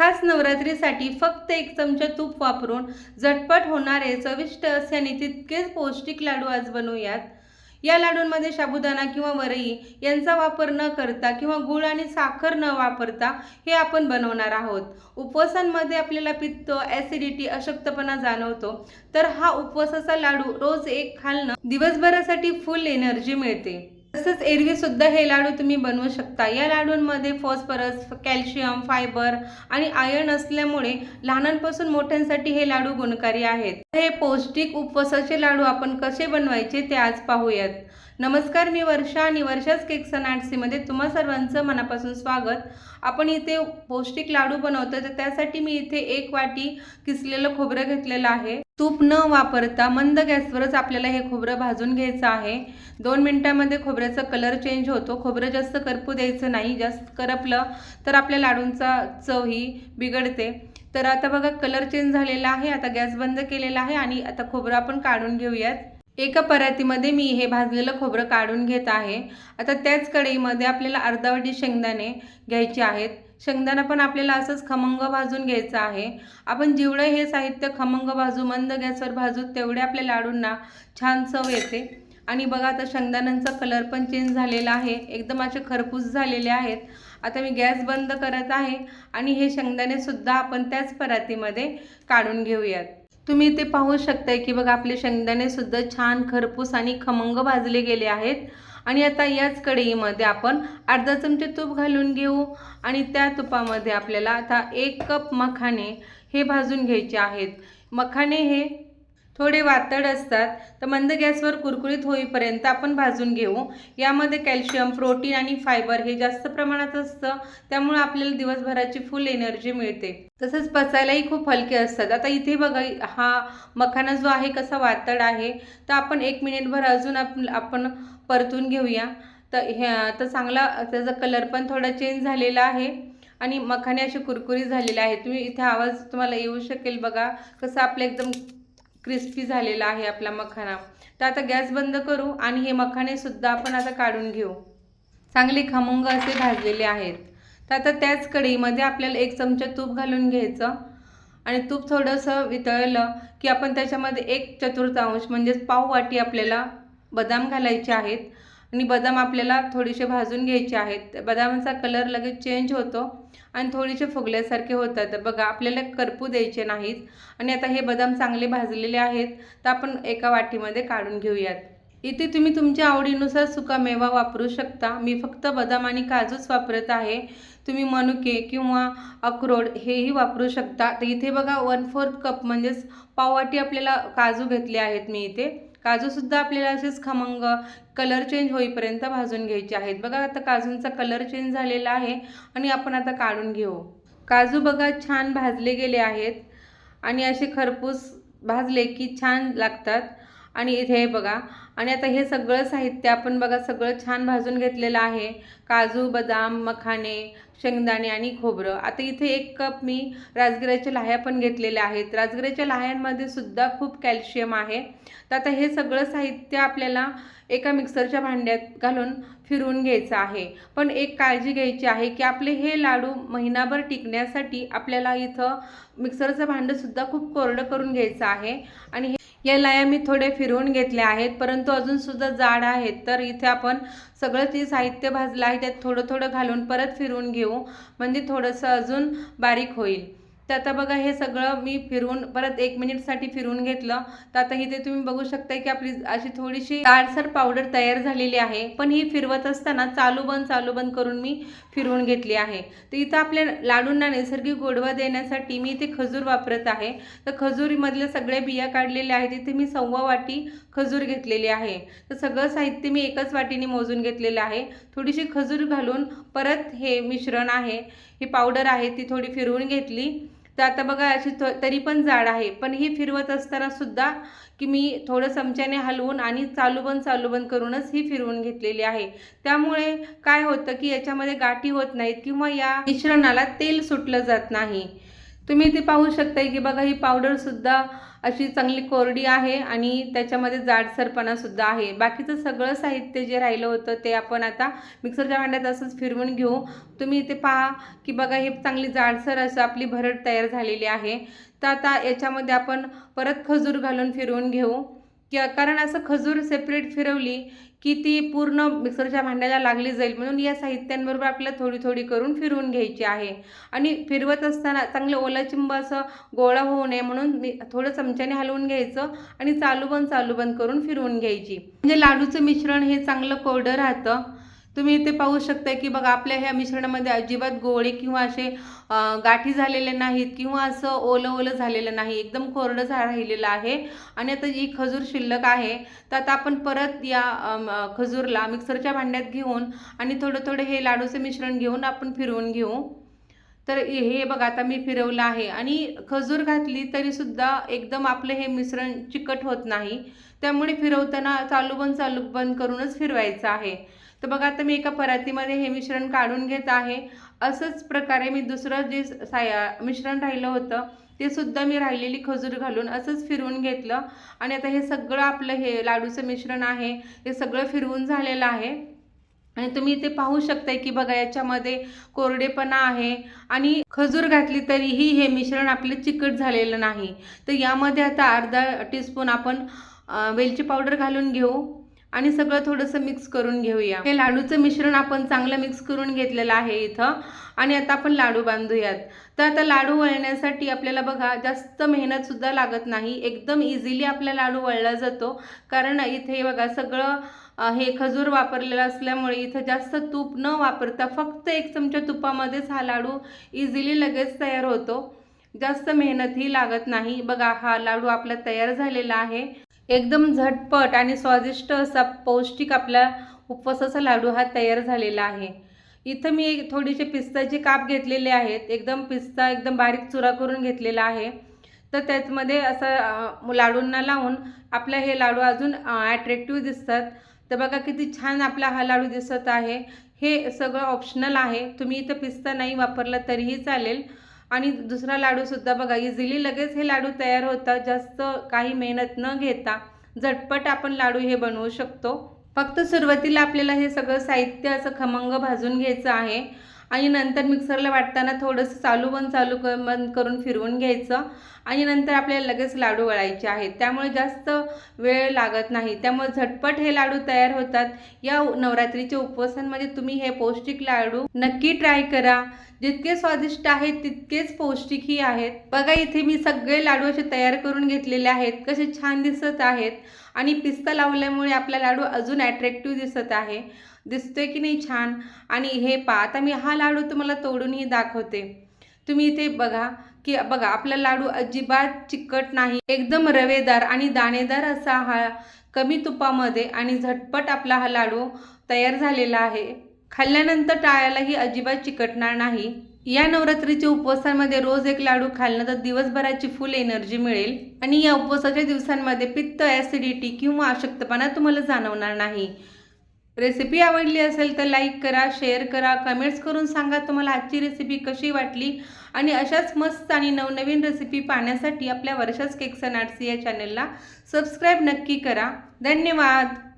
खास नवरात्रीसाठी फक्त एक चमचा तूप वापरून झटपट होणारे चविष्ट असे आणि तितकेच पौष्टिक लाडू आज बनवूयात. या लाडूंमध्ये साबुदाणा किंवा वरई यांचा वापर न करता किंवा गूळ आणि साखर न वापरता हे आपण बनवणार आहोत. उपवासांमध्ये आपल्याला पित्त ॲसिडिटी अशक्तपणा जाणवतो. तर हा उपवासाचा लाडू रोज एक खाल्लं दिवसभरासाठी फुल एनर्जी मिळते. तसंच एरवी सुद्धा हे लाडू तुम्ही बनवू शकता. या लाडूंमध्ये फॉस्फरस कॅल्शियम फायबर आणि आयर्न असल्यामुळे लहानांपासून मोठ्यांसाठी हे लाडू गुणकारी आहेत. हे पौष्टिक उपवासाचे लाडू आपण कसे बनवायचे ते आज पाहूयात. नमस्कार मी वर्षा. आणि वर्षाच केक्स अँड आर्ट्सीमध्ये तुम्हा सर्वांचं मनापासून स्वागत. आपण इथे पौष्टिक लाडू बनवतो तर त्यासाठी मी इथे एक वाटी किसलेलं खोबरं घेतलेलं आहे. तूप न वापरता मंद गॅसवरच आपल्याला हे खोबरं भाजून घ्यायचं आहे. दोन मिनटामध्ये खोबऱ्याचा कलर चेंज होतो. खोबरं जास्त करपू द्यायचं नाही जास्त करपलं तर आपल्या लाडूंचा चव ही बिघडते. तर आता बघा कलर चेंज झालेला आहे आता गॅस बंद केलेला आहे आणि आता खोबरं आपण काढून घेऊयात. एका परातीमध्ये मी हे भाजलेलं खोबरं काढून घेत आहे. आता त्याच कढईमध्ये आपल्याला अर्धावटी शेंगदाणे घ्यायचे आहेत. शेंगदाणा पण आपल्याला असंच खमंग भाजून घ्यायचं आहे. आपण जेवढं हे साहित्य खमंग भाजू मंद गॅसवर भाजू तेवढे आपल्या लाडूंना छान चव येते. आणि बघा आता शेंगदाण्यांचा कलर पण चेंज झालेला आहे. एकदम असे खरपूस झालेले आहेत. आता मी गॅस बंद करत आहे आणि हे शेंगदाणेसुद्धा आपण त्याच परातीमध्ये काढून घेऊयात. तुम्ही इथे पाहू शकताय की बघा आपले शेंगदाणे सुद्धा छान खरपूस आणि खमंग भाजले गेले आहेत. आणि आता याच कढईमध्ये आपण अर्धा चमचे तूप घालून घेऊ. आणि त्या तुपामध्ये आपल्याला आता एक कप मखाणे हे भाजून घ्यायचे आहेत. मखाणे हे थोडे वातड असतात तर मंद गॅसवर कुरकुरीत होईपर्यंत आपण भाजून घेऊ. यामध्ये कॅल्शियम प्रोटीन आणि फायबर हे जास्त प्रमाणात असतं त्यामुळे आपल्याला दिवसभराची फुल एनर्जी मिळते. तसंच पचायलाही खूप हलके असतात. आता इथे बघा हा मखाना जो आहे कसा वातड आहे तर आपण एक मिनिटभर अजून आप आपण परतून घेऊया. तर ह्या तर चांगला त्याचा कलर पण थोडा चेंज झालेला आहे आणि मखाने असे कुरकुरीत झालेले आहे तुम्ही इथे आवाज तुम्हाला येऊ शकेल बघा कसं आपलं एकदम क्रिस्पी झालेला आहे आपला मखाना. तर आता गॅस बंद करू आणि हे मखाणेसुद्धा आपण आता काढून घेऊ. चांगले खमंग असे भाजलेले आहेत. तर आता त्याच कढईमध्ये आपल्याला एक चमचा तूप घालून घ्यायचं. आणि तूप थोडंसं वितळलं की आपण त्याच्यामध्ये एक चतुर्थांश म्हणजेच पाव वाटी आपल्याला बदाम घालायचे आहेत. आणि बदाम आपल्याला थोडेसे भाजून घ्यायचे आहेत. बदामाचा कलर लगेच चेंज होतो आणि थोडेसे फुगल्यासारखे होतात. तर बघा आपल्याला करपू द्यायचे नाहीत. आणि आता हे बदाम चांगले भाजलेले आहेत तर आपण एका वाटीमध्ये काढून घेऊयात. इथे तुम्ही तुमच्या आवडीनुसार सुका मेवा वापरू शकता. मी फक्त बदाम आणि काजूच वापरत आहे. तुम्ही मनुके किंवा अक्रोड हेही वापरू शकता. तर इथे बघा वन फोर्थ कप म्हणजेच पाववाटी आपल्याला काजू घेतले आहेत मी इथे. काजूसुद्धा आपल्याला असेच खमंग कलर चेंज होईपर्यंत भाजून घ्यायचे आहेत. बघा आता काजूंचा कलर चेंज झालेला आहे आणि आपण आता काढून घेऊ. काजू बघा छान भाजले गेले आहेत आणि असे खरपूस भाजले की छान लागतात. आणि इथे हे बघा आणि आता हे सगळं साहित्य आपण बघा सगळं छान भाजून घेतलेलं आहे. काजू बदाम मखाने शेंगदाणे आणि खोबरं. आता इथे एक कप मी राजगिऱ्याच्या लाह्या पण घेतलेल्या आहेत. राजगिऱ्याच्या लाह्यांमध्ये सुद्धा खूप कॅल्शियम आहे. तर आता हे सगळं साहित्य आपल्याला एका मिक्सरच्या भांड्यात घालून फिरवून घ्यायचं आहे. पण एक काळजी घ्यायची आहे की आपले हे लाडू महिनाभर टिकण्यासाठी आपल्याला इथं मिक्सरचं भांडंसुद्धा खूप कोरडं करून घ्यायचं आहे. आणि हे या लया मी थोडे फिरवून घेतल्या आहेत परंतु अजूनसुद्धा जाड आहेत. तर इथे आपण सगळं ते साहित्य भाजलं आहे त्यात थोडं थोडं घालून परत फिरवून घेऊ. म्हणजे थोडंसं अजून बारीक होईल. तर आता बघा हे सगळं मी फिरून परत एक मिनिटसाठी फिरून घेतलं. तर आता इथे तुम्ही बघू शकता की आपली अशी थोडीशी ताडसर पावडर तयार झालेली आहे. पण ही फिरवत असताना चालू बंद चालू बंद करून मी फिरवून घेतली आहे. तर इथं आपल्या लाडूंना नैसर्गिक गोडवा देण्यासाठी मी इथे खजूर वापरत आहे. तर खजूरमधले सगळ्या बिया काढलेल्या आहेत. इथे मी सव्वा वाटी खजूर घेतलेली आहे. तर सगळं साहित्य मी एकच वाटीने मोजून घेतलेलं आहे. थोडीशी खजूर घालून परत हे मिश्रण आहे ही पावडर आहे ती थोडी फिरवून घेतली. तर आता बघा अशी तरी पण जाड आहे. पण ही फिरवत असताना सुद्धा की मी थोडं चमच्याने हलवून आणि चालू बंद चालू बंद करूनच ही फिरवून घेतलेली आहे. त्यामुळे काय होतं की याच्यामध्ये गाठी होत नाहीत किंवा या मिश्रणाला तेल सुटलं जात नाही. तुम्ही ते पाहू शकताय की बघा ही पावडरसुद्धा अशी चांगली कोरडी आहे आणि त्याच्यामध्ये जाडसरपणासुद्धा आहे. बाकीचं सगळं साहित्य जे राहिलं होतं ते आपण आता मिक्सरच्या भांड्यात असंच फिरवून घेऊ. तुम्ही इथे पहा की बघा हे चांगली जाडसर असं आपली भरड तयार झालेली आहे. तर आता याच्यामध्ये आपण परत खजूर घालून फिरवून घेऊ. किंवा कारण असं खजूर सेपरेट फिरवली की ती पूर्ण मिक्सरच्या भांड्याला लागली जाईल. म्हणून या साहित्यांबरोबर आपल्याला थोडी थोडी करून फिरवून घ्यायची आहे. आणि फिरवत असताना चांगलं ओलाचिंब असं गोळा होऊ नये म्हणून मी थोडं चमच्याने हलवून घ्यायचं आणि चालू बंद चालू बंद करून फिरवून घ्यायची. म्हणजे लाडूचं मिश्रण हे चांगलं कोरडं राहतं. तुम्ही इथे पाहू शकता की बघा आपल्या ह्या मिश्रणामध्ये अजिबात गोळे किंवा असे गाठी झालेले नाहीत किंवा असं ओलं ओलं झालेलं नाही. एकदम कोरडं झा राहिलेलं आहे. आणि आता जी खजूर शिल्लक आहे तर आता आपण परत या खजूरला मिक्सरच्या भांड्यात घेऊन आणि थोडं थोडं हे लाडूचं मिश्रण घेऊन आपण फिरवून घेऊ. तर हे बघा आता मी फिरवलं आहे. आणि खजूर घातली तरीसुद्धा एकदम आपलं हे मिश्रण चिकट होत नाही. त्यामुळे फिरवताना चालू बंद चालू बंद करूनच फिरवायचं आहे. तर बघा आता मी एका परातीमध्ये हे मिश्रण काढून घेत आहे. असंच प्रकारे मी दुसरं जे साया मिश्रण राहिलं होतं ते सुद्धा मी राहिलेली खजूर घालून असंच फिरवून घेतलं. आणि आता हे सगळं आपलं हे लाडूचं मिश्रण आहे हे सगळं फिरवून झालेलं आहे. आणि तुम्ही इथे पाहू शकताय की बघा याच्यामध्ये कोरडेपणा आहे. आणि खजूर घातली तरीही हे मिश्रण आपलं चिकट झालेलं नाही. तर यामध्ये आता अर्धा टीस्पून आपण वेलची पावडर घालून घेऊ. आणि सगळं थोडंसं मिक्स करून घेऊया. हे लाडूचं मिश्रण आपण चांगलं मिक्स करून घेतलेलं आहे इथं. आणि आता आपण लाडू बांधूयात. तर आता लाडू वळण्यासाठी आपल्याला बघा जास्त मेहनतसुद्धा लागत नाही. एकदम इझिली आपला लाडू वळला जातो. कारण इथे बघा सगळं हे खजूर वापरलेलं असल्यामुळे इथं जास्त तूप न वापरता फक्त एक चमचा तुपामध्येच हा लाडू इझिली लगेच तयार होतो. जास्त मेहनतही लागत नाही. बघा हा लाडू आपला तयार झालेला आहे. एकदम झटपट आणि स्वादिष्ट असा पौष्टिक आपला उपवासाचा लाडू हा तयार झालेला आहे. इथं मी एक थोडीसे पिस्ताचे काप घेतलेले आहेत एकदम पिस्ता एकदम बारीक चुरा करून घेतलेला आहे. तर त्याचमध्ये असं लाडूंना लावून आपलं हे लाडू अजून ॲट्रॅक्टिव्ह दिसतात. तर बघा किती छान आपला हा लाडू दिसत आहे. हे सगळं ऑप्शनल आहे. तुम्ही इथं पिस्ता नाही वापरला तरीही चालेल. आणि दुसरा लाडूसुद्धा बघा इझिली लगेच हे लाडू तयार होतात. जास्त काही मेहनत न घेता झटपट आपण लाडू हे बनवू शकतो. फक्त सुरुवातीला आपल्याला हे सगळं साहित्य असं खमंग भाजून घ्यायचं आहे. आणि नंतर मिक्सरला वाटताना थोडंसं चालू बंद चालू बंद करून फिरवून घ्यायचं. आणि नंतर आपल्याला लगेच लाडू वळायचे आहेत. त्यामुळे जास्त वेळ लागत नाही. त्यामुळे झटपट हे लाडू तयार होतात. या नवरात्रीच्या उपवासांमध्ये तुम्ही हे पौष्टिक लाडू नक्की ट्राय करा. जितके स्वादिष्ट आहेत तितकेच पौष्टिकही आहेत. बघा इथे मी सगळे लाडू असे तयार करून घेतलेले आहेत. कसे छान दिसत आहेत. आणि पिस्ता लावल्यामुळे आपला लाडू अजून ॲट्रॅक्टिव्ह दिसत आहे. दिसतोय की नाही छान? आणि हे पा आता मी हा लाडू तुम्हाला तोडूनही दाखवते. तुम्ही इथे बघा. की बघा आपला लाडू अजिबात चिकट नाही. एकदम रवेदार आणि दाणेदार असा हा कमी तुपामध्ये आणि झटपट आपला हा लाडू तयार झालेला आहे. खाल्ल्यानंतर टाळ्यालाही अजिबात चिकटणार नाही. या नवरात्रीच्या उपवासांमध्ये रोज एक लाडू खाल्लं तर दिवसभराची फुल एनर्जी मिळेल. आणि या उपवासाच्या दिवसांमध्ये पित्त ॲसिडिटी किंवा अशक्तपणा तुम्हाला जाणवणार नाही. रेसिपी आवडली असेल तर लाईक करा शेअर करा कमेंट्स करून सांगा तुम्हाला आजची रेसिपी कशी वाटली. आणि अशाच मस्त आणि नवनवीन रेसिपी पाहण्यासाठी आपल्या वर्षाच केक्स अँड आर्ट्स या चॅनलला सबस्क्राईब नक्की करा. धन्यवाद.